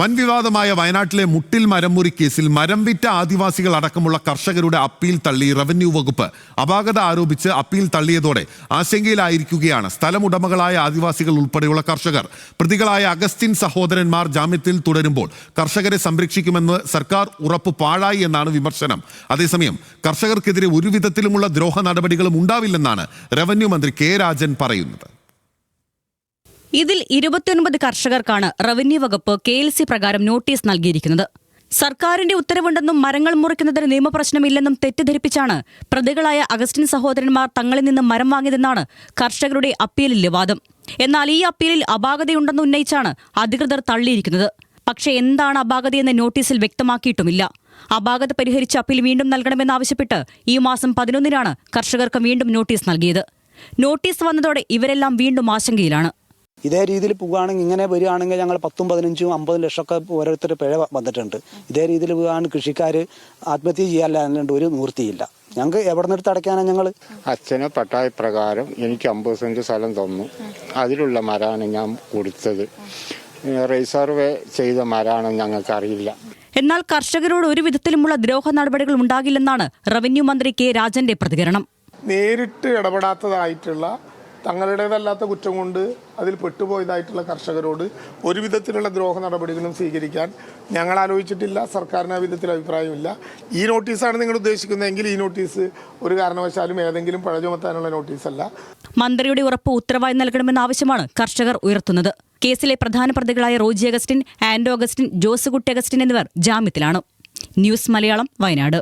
വൻ വിവാദമായ വയനാട്ടിലെ മുട്ടിൽ മരംമുറി കേസിൽ മരം വിറ്റ ആദിവാസികൾ അടക്കമുള്ള കർഷകരുടെ അപ്പീൽ തള്ളി റവന്യൂ വകുപ്പ്. അപാകത ആരോപിച്ച് അപ്പീൽ തള്ളിയതോടെ ആശങ്കയിലായിരിക്കുകയാണ് സ്ഥലമുടമകളായ ആദിവാസികൾ ഉൾപ്പെടെയുള്ള കർഷകർ. പ്രതികളായ അഗസ്റ്റിൻ സഹോദരന്മാർ ജാമ്യത്തിൽ തുടരുമ്പോൾ കർഷകരെ സംരക്ഷിക്കുമെന്ന് സർക്കാർ ഉറപ്പ് പാഴായി എന്നാണ് വിമർശനം. അതേസമയം കർഷകർക്കെതിരെ ഒരു വിധത്തിലുമുള്ള ദ്രോഹ നടപടികളും ഉണ്ടാവില്ലെന്നാണ് റവന്യൂ മന്ത്രി കെ രാജൻ പറയുന്നത്. ഇതിൽ ഇരുപത്തിയൊൻപത് കർഷകർക്കാണ് റവന്യൂ വകുപ്പ് കെ എൽ സി പ്രകാരം നോട്ടീസ് നൽകിയിരിക്കുന്നത്. സർക്കാരിന്റെ ഉത്തരവുണ്ടെന്നും മരങ്ങൾ മുറിക്കുന്നതിന് നിയമപ്രശ്നമില്ലെന്നും തെറ്റിദ്ധരിപ്പിച്ചാണ് പ്രതികളായ അഗസ്റ്റിൻ സഹോദരന്മാർ തങ്ങളിൽ നിന്ന് മരം വാങ്ങിയതെന്നാണ് കർഷകരുടെ അപ്പീലിലെ വാദം എന്നാൽ ഈ അപ്പീലിൽ അപാകതയുണ്ടെന്ന് ഉന്നയിച്ചാണ് അധികൃതർ തള്ളിയിരിക്കുന്നത്. പക്ഷേ എന്താണ് അപാകതയെന്ന് നോട്ടീസിൽ വ്യക്തമാക്കിയിട്ടുമില്ല. അപാകത പരിഹരിച്ച് അപ്പീൽ വീണ്ടും നൽകണമെന്നാവശ്യപ്പെട്ട് ഈ മാസം പതിനൊന്നിനാണ് കർഷകർക്ക് വീണ്ടും നോട്ടീസ് നൽകിയത്. നോട്ടീസ് വന്നതോടെ ഇവരെല്ലാം വീണ്ടും ആശങ്കയിലാണ്. ഇതേ രീതിയിൽ പോവുകയാണെങ്കിൽ ഇങ്ങനെ വരികയാണെങ്കിൽ ഞങ്ങൾ പത്തും പതിനഞ്ചും അമ്പതും ലക്ഷമൊക്കെ ഓരോരുത്തർ പിഴ വന്നിട്ടുണ്ട്. ഇതേ രീതിയിൽ പോവുകയാണ് കൃഷിക്കാർ ആത്മഹത്യ ചെയ്യാല്ലാണ്ട് ഒരു നിവൃത്തിയില്ല. ഞങ്ങൾക്ക് എവിടെ നിന്നെടുത്ത് അടയ്ക്കാനാണ് ഞങ്ങൾ അച്ഛന് പട്ടായ പ്രകാരം എനിക്ക് അമ്പത് സെന്റ് സ്ഥലം തന്നു. അതിലുള്ള മരമാണ് ഞാൻ കൊടുത്തത്. റിസർവ് ചെയ്ത മരമാണ് ഞങ്ങൾക്ക് അറിയില്ല എന്നാൽ കർഷകരോട് ഒരു വിധത്തിലുമുള്ള ദ്രോഹ നടപടികൾ ഉണ്ടാകില്ലെന്നാണ് റവന്യൂ മന്ത്രി കെ രാജന്റെ പ്രതികരണം. നേരിട്ട് ഇടപെടാത്തതായിട്ടുള്ള തങ്ങളുടേതല്ലാത്ത കുറ്റം കൊണ്ട് അതിൽ പെട്ടുപോയതായിട്ടുള്ള കർഷകരോട് ഒരു വിധത്തിലുള്ള ദ്രോഹ നടപടികളും സ്വീകരിക്കാൻ ഞങ്ങൾ ആലോചിച്ചിട്ടില്ല സർക്കാരിന് ആ വിധത്തിൽ അഭിപ്രായമില്ല. ഈ നോട്ടീസാണ് നിങ്ങൾ ഉദ്ദേശിക്കുന്നതെങ്കിൽ ഈ നോട്ടീസ് ഒരു കാരണവശാലും ഏതെങ്കിലും പഴ ചുമത്താനുള്ള നോട്ടീസല്ല. മന്ത്രിയുടെ ഉറപ്പ് ഉത്തരവായി നൽകണമെന്ന ആവശ്യമാണ് കർഷകർ ഉയർത്തുന്നത്. കേസിലെ പ്രധാന പ്രതികളായ റോജി അഗസ്റ്റിൻ ആൻഡോ അഗസ്റ്റിൻ ജോസ് കുട്ടി അഗസ്റ്റിൻ എന്നിവർ ജാമ്യത്തിലാണ്. ന്യൂസ് മലയാളം വയനാട്.